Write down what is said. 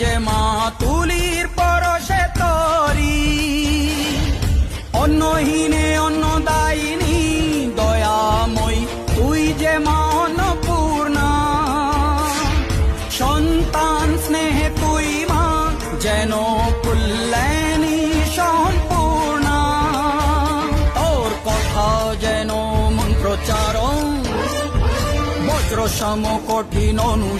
যে মা তুলির পরশে তরি। অন্নহীনে অন্নদায়িনী, দয়াময়, তুই যে মা অন্নপূর্ণা। সন্তান স্নেহে তুই মা, যেন কুল্যাণী সম্পূর্ণা। তোর কথা যেন মন্ত্রচারণ বজ্র সম কঠিন অনু